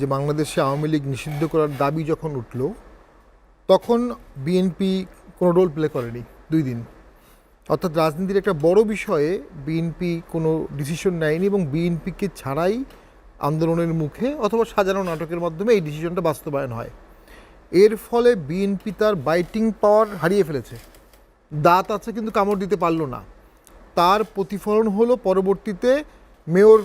যে বাংলাদেশে আওয়ামী লীগ নিষিদ্ধ করার দাবি যখন উঠল, তখন বিএনপি কোনো রোল প্লে করেনি দুই দিন। অর্থাৎ রাজনীতির একটা বড় বিষয়ে বিএনপি কোনো ডিসিশন নেয়নি এবং বিএনপিকে ছাড়াই আন্দোলনের মুখে অথবা সাজানো নাটকের মাধ্যমে এই ডিসিশনটা বাস্তবায়ন হয়। এর ফলে বিএনপি তার বাইটিং পাওয়ার হারিয়ে ফেলেছে। দাঁত আছে কিন্তু কামড় দিতে পারল না। তার প্রতিফলন হলো পরবর্তীতে মেয়র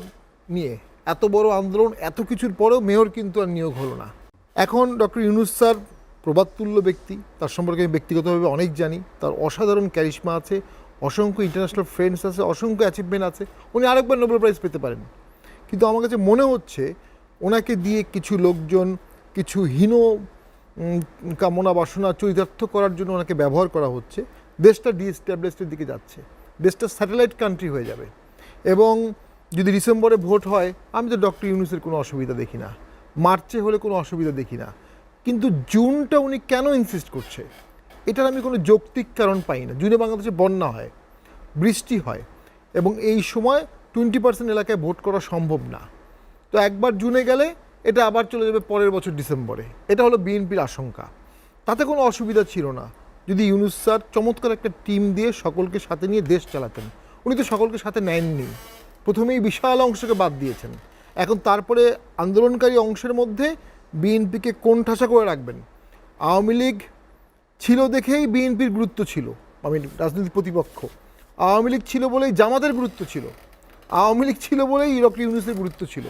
নিয়ে। এত বড় আন্দোলন, এত কিছুর পরেও মেয়র কিন্তু আর নিয়োগ হলো না। এখন ডক্টর ইউনুস স্যার প্রবাদতুল্য ব্যক্তি, তার সম্পর্কে আমি ব্যক্তিগতভাবে অনেক জানি, তার অসাধারণ ক্যারিশমা আছে, অসংখ্য ইন্টারন্যাশনাল ফ্রেন্ডস আছে, অসংখ্য অ্যাচিভমেন্ট আছে, উনি আরেকবার নোবেল প্রাইজ পেতে পারেন। কিন্তু আমার কাছে মনে হচ্ছে ওনাকে দিয়ে কিছু লোকজন, কিছু হীন কামনা বাসনা, চরিতার্থ করার জন্য ওনাকে ব্যবহার করা হচ্ছে। দেশটা ডিস্টাবলিশডের দিকে যাচ্ছে। দেশটা স্যাটেলাইট কান্ট্রি হয়ে যাবে। এবং যদি ডিসেম্বরে ভোট হয়, আমি তো ডক্টর ইউনুসের কোনো অসুবিধা দেখি না। মার্চে হলে কোনো অসুবিধা দেখি না। কিন্তু জুনটা উনি কেন ইনসিস্ট করছে? এটার আমি কোনো যৌক্তিক কারণ পাই না। জুনে বাংলাদেশে বন্যা হয়, বৃষ্টি হয় এবং এই সময় টোয়েন্টি পার্সেন্ট এলাকায় ভোট করা সম্ভব না। তো একবার জুনে গেলে এটা আবার চলে যাবে পরের বছর ডিসেম্বরে। এটা হলো বিএনপির আশঙ্কা। তাতে কোনো অসুবিধা ছিল না। যদি ইউনুস স্যার চমৎকার একটা টিম দিয়ে সকলকে সাথে নিয়ে দেশ চালাতেন। উনি তো সকলকে সাথে নেননি। প্রথমেই বিশাল অংশকে বাদ দিয়েছেন। এখন তারপরে আন্দোলনকারী অংশের মধ্যে বিএনপিকে কোন ঠাসা করে রাখবেন। আওয়ামী লীগ ছিল দেখেই বিএনপির গুরুত্ব ছিল আমি রাজনৈতিক প্রতিপক্ষ। আওয়ামী লীগ ছিল বলেই জামাতের গুরুত্ব ছিল। আওয়ামী লীগ ছিল বলেই ডক্টর ইউনুসের গুরুত্ব ছিল।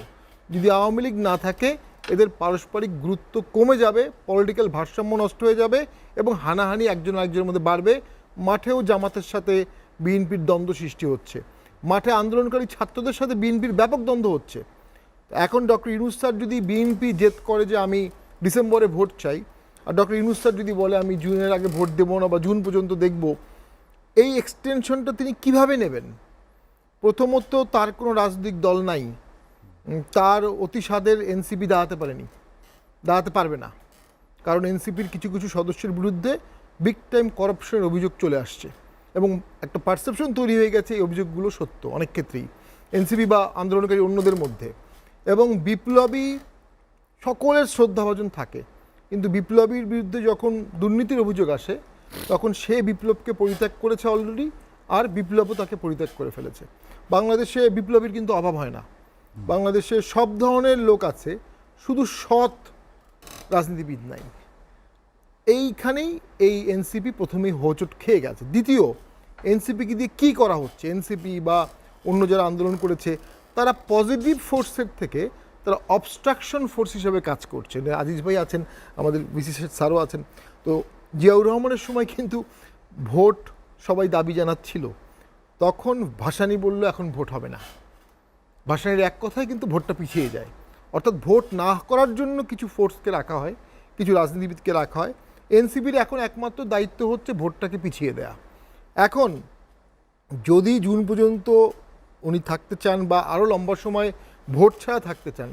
যদি আওয়ামী লীগ না থাকে, এদের পারস্পরিক গুরুত্ব কমে যাবে, পলিটিক্যাল ভারসাম্য নষ্ট হয়ে যাবে এবং হানাহানি একজন আরেকজনের মধ্যে বাড়বে। মাঠেও জামাতের সাথে বিএনপির দ্বন্দ্ব সৃষ্টি হচ্ছে। মাঠে আন্দোলনকারী ছাত্রদের সাথে বিএনপির ব্যাপক দ্বন্দ্ব হচ্ছে। এখন ডক্টর ইউনুস স্যার যদি বিএনপি জেদ করে যে আমি ডিসেম্বরে ভোট চাই, আর ডক্টর ইউনুস স্যার যদি বলে আমি জুনের আগে ভোট দেবো না বা জুন পর্যন্ত দেখব, এই এক্সটেনশনটা তিনি কীভাবে নেবেন? প্রথমত তার কোনো রাজনৈতিক দল নাই। তার অতি স্বাদের এনসিপি দাঁড়াতে পারেনি, দাঁড়াতে পারবে না। কারণ এনসিপির কিছু কিছু সদস্যের বিরুদ্ধে বিগ টাইম করাপশনের অভিযোগ চলে আসছে। এবং একটা পারসেপশন তৈরি হয়ে গেছে এই অভিযোগগুলো সত্য অনেক ক্ষেত্রেই। এনসিপি বা আন্দোলনকারী অন্যদের মধ্যে। এবং বিপ্লবী সকলের শ্রদ্ধাভাজন থাকে। কিন্তু বিপ্লবীর বিরুদ্ধে যখন দুর্নীতির অভিযোগ আসে তখন সে বিপ্লবকে পরিত্যাগ করেছে অলরেডি আর বিপ্লবও তাকে পরিত্যাগ করে ফেলেছে। বাংলাদেশে বিপ্লবীর কিন্তু অভাব হয় না। বাংলাদেশে সব ধরনের লোক আছে শুধু সৎ রাজনীতিবিদ নাই। এইখানেই এই এনসিপি প্রথমেই হোঁচট খেয়ে গেছে। দ্বিতীয় এনসিপিকে দিয়ে কী করা হচ্ছে? এনসিপি বা অন্য যারা আন্দোলন করেছে, তারা পজিটিভ ফোর্সের থেকে তারা অবস্ট্রাকশন ফোর্স হিসেবে কাজ করছে। আজিজ ভাই আছেন, আমাদের বিসিস স্যারও আছেন। তো জিয়াউর রহমানের সময় কিন্তু ভোট সবাই দাবি জানাচ্ছিল। তখন ভাসানি বলল, এখন ভোট হবে না। ভাসানির এক কথায় কিন্তু ভোটটা পিছিয়ে যায়। অর্থাৎ ভোট না করার জন্য কিছু ফোর্সকে রাখা হয়, কিছু রাজনীতিবিদকে রাখা হয়। এনসিপির এখন একমাত্র দায়িত্ব হচ্ছে ভোটটাকে পিছিয়ে দেয়া। এখন যদি জুন পর্যন্ত উনি থাকতে চান বা আরও লম্বা সময় ভোট ছাড়া থাকতে চান,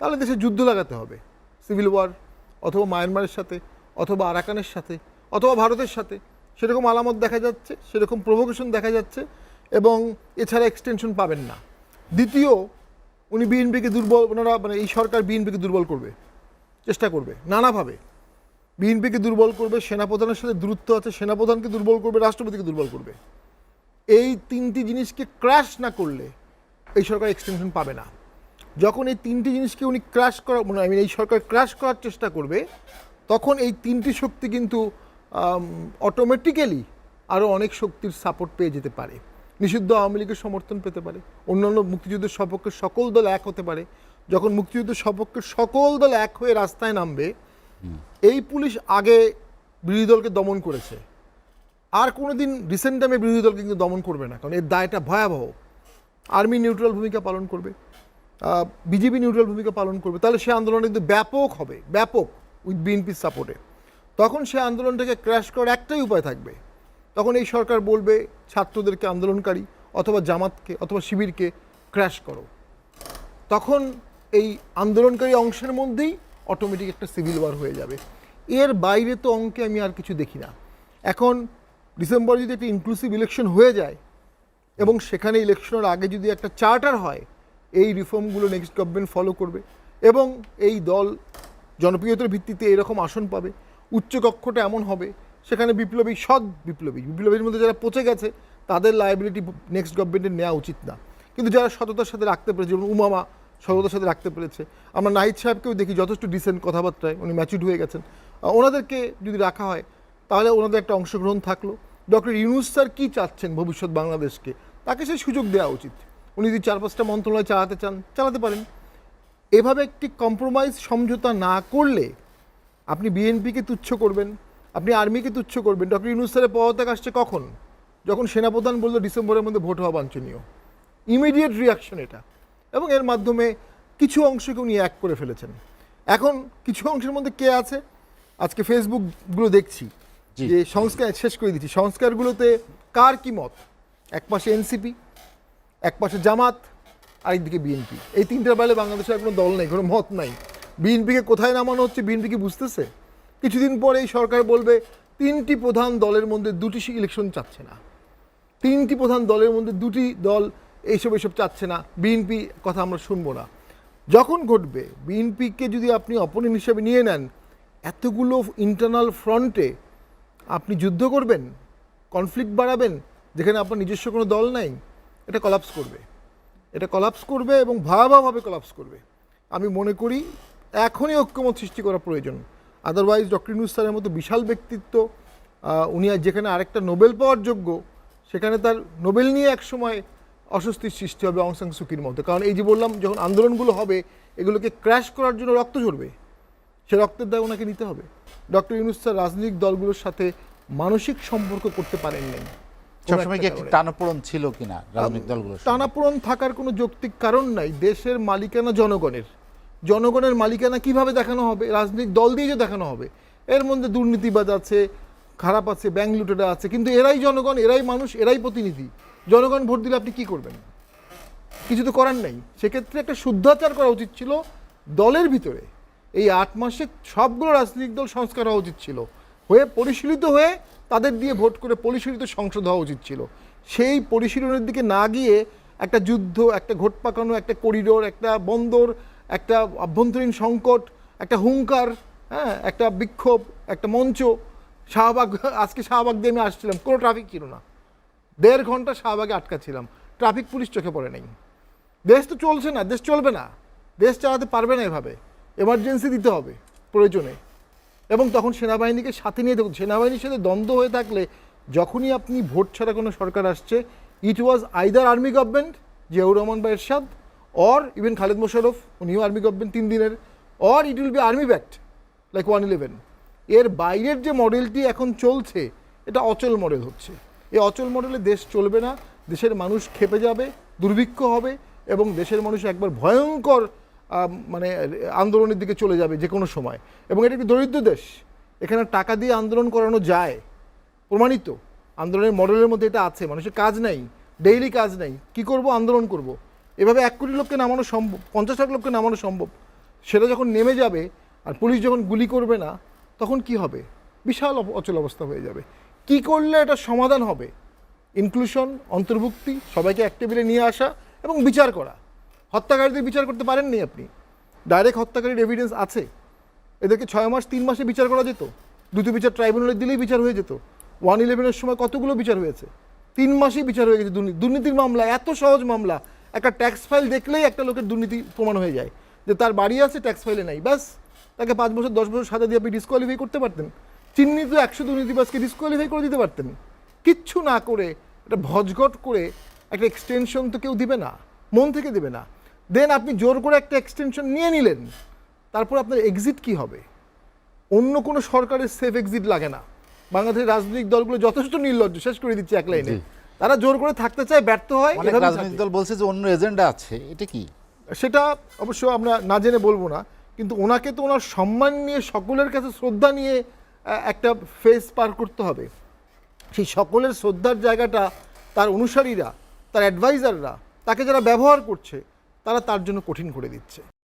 তাহলে দেশে যুদ্ধ লাগাতে হবে। সিভিল ওয়ার অথবা মায়ানমারের সাথে, অথবা আরাকানের সাথে, অথবা ভারতের সাথে। সেরকম আলামত দেখা যাচ্ছে, সেরকম প্রভোকেশন দেখা যাচ্ছে এবং এছাড়া এক্সটেনশন পাবেন না। দ্বিতীয়, উনি বিএনপিকে দুর্বল, ওনারা মানে এই সরকার বিএনপিকে দুর্বল করবে, চেষ্টা করবে, নানাভাবে। বিএনপিকে দুর্বল করবে, সেনাপ্রধানের সাথে দূরত্ব আছে, সেনাপ্রধানকে দুর্বল করবে, রাষ্ট্রপতিকে দুর্বল করবে। এই তিনটি জিনিসকে ক্র্যাশ না করলে এই সরকার এক্সটেনশন পাবে না। যখন এই তিনটি জিনিসকে উনি ক্র্যাশ করা মানে আই মিন এই সরকার ক্র্যাশ করার চেষ্টা করবে, তখন এই তিনটি শক্তি কিন্তু অটোমেটিক্যালি আরও অনেক শক্তির সাপোর্ট পেয়ে যেতে পারে। নিষিদ্ধ আওয়ামী লীগের সমর্থন পেতে পারে। অন্যান্য মুক্তিযুদ্ধের সপক্ষে সকল দল এক হতে পারে। যখন মুক্তিযুদ্ধের সপক্ষে সকল দল এক হয়ে রাস্তায় নামবে এই পুলিশ আগে বিরোধী দলকে দমন করেছে। আর কোনো দিন রিসেন্ট টাইমে বিরোধী দলকে কিন্তু দমন করবে না, কারণ এর দায়টা ভয়াবহ। আর্মি নিউট্রাল ভূমিকা পালন করবে বিজেপি নিউট্রাল ভূমিকা পালন করবে। তাহলে সে আন্দোলন কিন্তু ব্যাপক হবে, ব্যাপক উইথ বিএনপির সাপোর্টে তখন সে আন্দোলনটাকে ক্র্যাশ করার একটাই উপায় থাকবে। তখন এই সরকার বলবে, ছাত্রদেরকে আন্দোলনকারী অথবা জামাতকে অথবা শিবিরকে ক্র্যাশ করো। তখন এই আন্দোলনকারী অংশের মধ্যেই অটোমেটিক একটা সিভিল ওয়ার হয়ে যাবে। এর বাইরে তো অঙ্কে আমি আর কিছু দেখি না। এখন ডিসেম্বর যদি একটা ইনক্লুসিভ ইলেকশন হয়ে যায় এবং সেখানে ইলেকশনের আগে যদি একটা চার্টার হয়, এই রিফর্মগুলো নেক্সট গভর্নমেন্ট ফলো করবে এবং এই দল জনপ্রিয়তার ভিত্তিতে এরকম আসন পাবে উচ্চকক্ষটা এমন হবে, সেখানে বিপ্লবী, সৎ বিপ্লবী, বিপ্লবীর মধ্যে যারা পচে গেছে, তাদের লায়াবিলিটি নেক্সট গভর্নমেন্টের নেওয়া উচিত না। কিন্তু যারা সততার সাথে রাখতে পেরেছে, যেমন উমামা সততার সাথে রাখতে পেরেছে। আমরা নাহিদ সাহেবকেও দেখি যথেষ্ট ডিসেন্ট কথাবার্তায়, উনি ম্যাচুড হয়ে গেছেন। ওনাদেরকে যদি রাখা হয়, তাহলে ওনাদের একটা অংশগ্রহণ থাকল। ডক্টর ইউনুস স্যার কী চাচ্ছেন ভবিষ্যৎ বাংলাদেশকে? তাকে সেই সুযোগ দেওয়া উচিত। উনি যদি চার পাঁচটা মন্ত্রণালয় চালাতে চান, চালাতে পারেন। এভাবে একটি কম্প্রোমাইজ সমঝোতা না করলে আপনি বিএনপিকে তুচ্ছ করবেন, আপনি আর্মিকে তুচ্ছ করবেন। ডক্টর ইউনুস স্যারের পদত্যাগ আসছে কখন? যখন সেনাপ্রধান বলল, ডিসেম্বরের মধ্যে ভোট হওয়া বাঞ্ছনীয়। ইমিডিয়েট রিয়াকশন এটা। এবং এর মাধ্যমে কিছু অংশকে উনি এক করে ফেলেছেন। এখন কিছু অংশের মধ্যে কে আছে? আজকে ফেসবুকগুলো দেখছি। যে সংস্কার শেষ করে দিচ্ছি। সংস্কারগুলোতে কার কি মত? এক পাশে এনসিপি এক পাশে জামাত আরেকদিকে বিএনপি এই তিনটার বেলে বাংলাদেশের কোনো দল নেই কোনো মত নাই। বিএনপিকে কোথায় নামানো হচ্ছে বিএনপি কি বুঝতেছে? কিছুদিন পরে এই সরকার বলবে তিনটি প্রধান দলের মধ্যে দুটি ইলেকশন চাচ্ছে না। তিনটি প্রধান দলের মধ্যে দুটি দল এইসব এইসব চাচ্ছে না, বিএনপি কথা আমরা শুনব না। যখন ঘটবে, বিএনপিকে যদি আপনি অপোনেন্ট হিসেবে নিয়ে নেন, এতগুলো ইন্টারনাল ফ্রন্টে আপনি যুদ্ধ করবেন কনফ্লিক্ট বাড়াবেন, যেখানে আপনার নিজস্ব কোনো দল নাই, এটা কলাপস করবে। এটা কলাপস করবে এবং ভয়াবহভাবে কলাপস করবে। আমি মনে করি, এখনই ঐক্যমত সৃষ্টি করা প্রয়োজন। আদারওয়াইজ ডক্টর স্যারের মতো বিশাল ব্যক্তিত্ব উনি যেখানে আরেকটা নোবেল পাওয়ার যোগ্য, সেখানে তার নোবেল নিয়ে একসময় অস্বস্তির সৃষ্টি হবে অং সান সুকির মতো কারণ এই যে বললাম যখন আন্দোলনগুলো হবে এগুলোকে ক্র্যাশ করার জন্য রক্ত ঝরবে। সে রক্তের দায় ওনাকে নিতে হবে। ডক্টর ইউনুস স্যার রাজনৈতিক দলগুলোর সাথে মানসিক সম্পর্ক করতে পারেন নাই। সবসময় কি একটি টানাপোড়ন ছিল কিনা রাজনৈতিক দলগুলো টানাপোড়ন থাকার কোনো যৌক্তিক কারণ নাই। দেশের মালিকানা জনগণের। জনগণের মালিকানা কীভাবে দেখানো হবে? রাজনৈতিক দল দিয়ে যে দেখানো হবে। এর মধ্যে দুর্নীতিবাদ আছে খারাপ আছে ব্যাংক লুটেরা আছে কিন্তু এরাই জনগণ এরাই মানুষ এরাই প্রতিনিধি। জনগণ ভোট দিলে আপনি কি করবেন? কিছু তো করার নেই। সেক্ষেত্রে একটা শুদ্ধাচার করা উচিত ছিল দলের ভিতরে। এই আট মাসে সবগুলো রাজনৈতিক দল সংস্কার হওয়া উচিত ছিল। হয়ে পরিশীলিত হয়ে তাদের দিয়ে ভোট করে পরিশীলিত সংসদ হওয়া উচিত ছিল। সেই পরিশীলনের দিকে না গিয়ে একটা যুদ্ধ, একটা ঘোট পাকানো, একটা করিডোর, একটা বন্দর, একটা আভ্যন্তরীণ সংকট, একটা হুঙ্কার হ্যাঁ একটা বিক্ষোভ, একটা মঞ্চ। শাহবাগ, আজকে শাহবাগ দিয়ে আমি আসছিলাম। কোনো ট্রাফিক ছিল না। দেড় ঘণ্টা শাহবাগে আটকা ছিলাম। ট্রাফিক পুলিশ চোখে পড়ে নেই। দেশ তো চলছে না, দেশ চলবে না। দেশ চালাতে পারবে না এভাবে। এমার্জেন্সি দিতে হবে, প্রয়োজনে। এবং তখন সেনাবাহিনীকে সাথে নিয়ে দেখুন, সেনাবাহিনীর সাথে দ্বন্দ্ব হয়ে থাকলে যখনই আপনি ভোট ছাড়া কোনো সরকার আসছে it was either army government Ziaur Rahman বা এরশাদ অর ইভেন খালেদ মোশারফ উনিও আর্মি গভর্নমেন্ট তিন দিনের or it will be army backed like one eleven এর বাইরের যে মডেলটি এখন চলছে, এটা অচল মডেল হচ্ছে। এই অচল মডেলে দেশ চলবে না, দেশের মানুষ খেপে যাবে, দুর্ভিক্ষ হবে এবং দেশের মানুষ একবার ভয়ঙ্কর মানে আন্দোলনের দিকে চলে যাবে যে কোনো সময়। এবং এটা একটি দরিদ্র দেশ। এখানে টাকা দিয়ে আন্দোলন করানো যায়। প্রমাণিত। আন্দোলনের মডেলের মধ্যে এটা আছে। মানুষের কাজ নাই। ডেইলি কাজ নাই। কি করব? আন্দোলন করব। এভাবে এক কোটি লোককে নামানো সম্ভব, পঞ্চাশ লাখ লোককে নামানো সম্ভব। সেটা যখন নেমে যাবে আর পুলিশ যখন গুলি করবে না, তখন কি হবে? বিশাল অচল অবস্থা হয়ে যাবে। কি করলে এটা সমাধান হবে? ইনক্লুশন অন্তর্ভুক্তি, সবাইকে এক টেবিলে নিয়ে আসা এবং বিচার করা। হত্যাকারীদের বিচার করতে পারেননি আপনি। ডাইরেক্ট হত্যাকারীর এভিডেন্স আছে। এদেরকে ছয় মাস, তিন মাসে বিচার করা যেত। দ্রুত বিচার ট্রাইব্যুনালে দিলেই বিচার হয়ে যেত। ওয়ান ইলেভেনের সময় কতগুলো বিচার হয়েছে? তিন মাসেই বিচার হয়ে গেছে। দুর্নীতি দুর্নীতির মামলা, এত সহজ মামলা। একটা ট্যাক্স ফাইল দেখলেই একটা লোকের দুর্নীতি প্রমাণ হয়ে যায়। যে তার বাড়ি আছে ট্যাক্স ফাইলে নাই। ব্যাস, তাকে পাঁচ বছর, দশ বছর সাজা দিয়ে আপনি ডিসকোয়ালিফাই করতে পারতেন। চিহ্নিত একশো দুর্নীতিবাজকে ডিসকোয়ালিফাই করে দিতে পারতেন। কিচ্ছু না করে একটা ভজঘট করে একটা এক্সটেনশন তো কেউ দিবে না মন থেকে দেবে না। দেন আপনি জোর করে একটা এক্সটেনশন নিয়ে নিলেন তারপর আপনার এক্সিট কি হবে? অন্য কোনো সরকারের সেফ এক্সিট লাগে না। বাংলাদেশের রাজনৈতিক দলগুলো যথেষ্ট নির্লজ্জ শেষ করে দিচ্ছে এক লাইনে তারা জোর করে থাকতে চায় ব্যর্থ হয় রাজনৈতিক দল বলছে যে অন্য এজেন্ডা আছে এটা কি? সেটা অবশ্য আমরা না জেনে বলব না কিন্তু ওনাকে তো ওনার সম্মান নিয়ে সকলের কাছে শ্রদ্ধা নিয়ে একটা ফেস পার করতে হবে। সেই সকলের শ্রদ্ধার জায়গাটা তার অনুসারীরা, তার অ্যাডভাইজাররা তাকে যারা ব্যবহার করছে, তারা তার জন্য কঠিন করে দিচ্ছে।